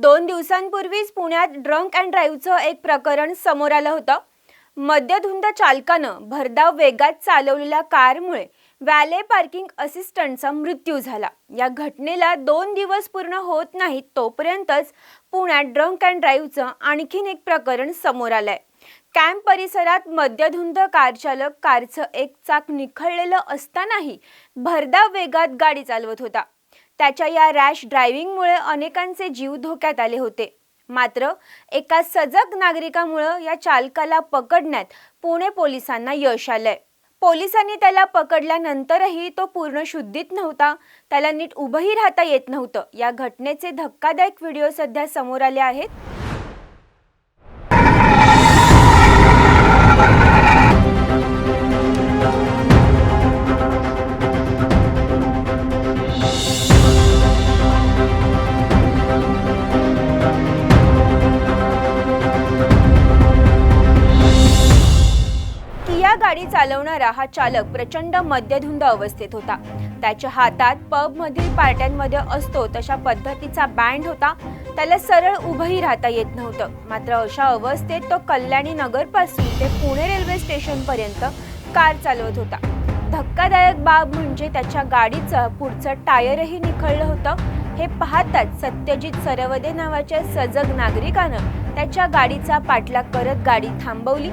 दोन दिवसांपूर्वीच पुण्यात ड्रंक अँड ड्राईव्हचं एक प्रकरण समोर आलं होतं. मद्यधुंद चालकानं भरधाव वेगात चालवलेल्या कारमुळे वॅले पार्किंग असिस्टंटचा मृत्यू झाला. या घटनेला दोन दिवस पूर्ण होत नाहीत तोपर्यंतच पुण्यात ड्रंक अँड ड्राईव्हचं आणखीन एक प्रकरण समोर आलंय. कॅम्प परिसरात मद्यधुंद कारचालक कारचं एक चाक निखळलेलं असतानाही भरधाव वेगात गाडी चालवत होता. त्याच्या या रॅश ड्रायव्हिंगमुळे अनेकांचे जीव धोक्यात आले होते. मात्र एका सजग नागरिकामुळं या चालकाला पकडण्यात पुणे पोलिसांना यश आलंय. पोलिसांनी त्याला पकडल्यानंतरही तो पूर्ण शुद्धीत नव्हता. त्याला नीट उभंही राहता येत नव्हतं. या घटनेचे धक्कादायक व्हिडिओ सध्या समोर आले आहेत. किया गाडी चालवणारा हा चालक प्रचंड मद्यधुंद अवस्थेत होता. त्याच्या हातात पबमधील पार्ट्यांमध्ये असतो तशा पद्धतीचा बँड होता. त्याला सरळ उभंही राहता येत नव्हतं. मात्र अशा अवस्थेत तो कल्याणी नगरपासून ते पुणे रेल्वे स्टेशनपर्यंत कार चालवत होता. धक्कादायक बाब म्हणजे त्याच्या गाडीचं पुढचं टायरही निखळलं होतं. हे पाहताच सत्यजित सरवदे नावाच्या सजग नागरिकानं त्याच्या गाडीचा पाठलाग करत गाडी थांबवली.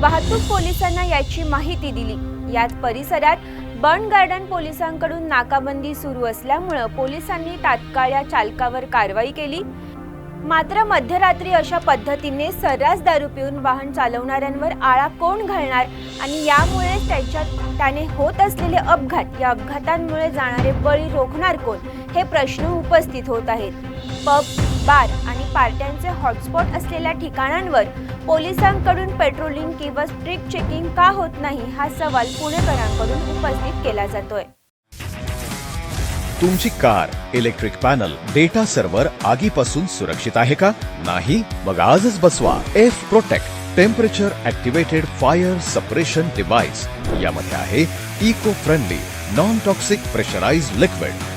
वाहतूक पोलिसांना याची माहिती दिली. यात परिसरात बर्न गार्डन पोलिसांकडून नाकाबंदी सुरू असल्यामुळं पोलिसांनी तात्काळ या चालकावर कारवाई केली. मात्र मध्यरात्री अशा पद्धतीने सर्रास दारू पिऊन वाहन चालवणाऱ्यांवर आळा कोण घालणार आणि यामुळे त्याच्यात त्याने होत असलेले अपघात या अपघातांमुळे जाणारे बळी रोखणार कोण? हे प्रश्न उपस्थित होत आहेत. पब बार आणि पार्ट्यांचे हॉटस्पॉट असलेल्या ठिकाणांवर पोलिसांकडून पेट्रोलिंग किंवा स्ट्रिक्ट चेकिंग का होत नाही हा सवाल पुणेकरांकडून उपस्थित केला जातोय. तुमची car electric panel data server आगीपासून सुरक्षित आहे का? नाही? मग आजच बसवा. F protect temperature activated fire suppression device यामध्ये आहे eco friendly non toxic pressurise liquid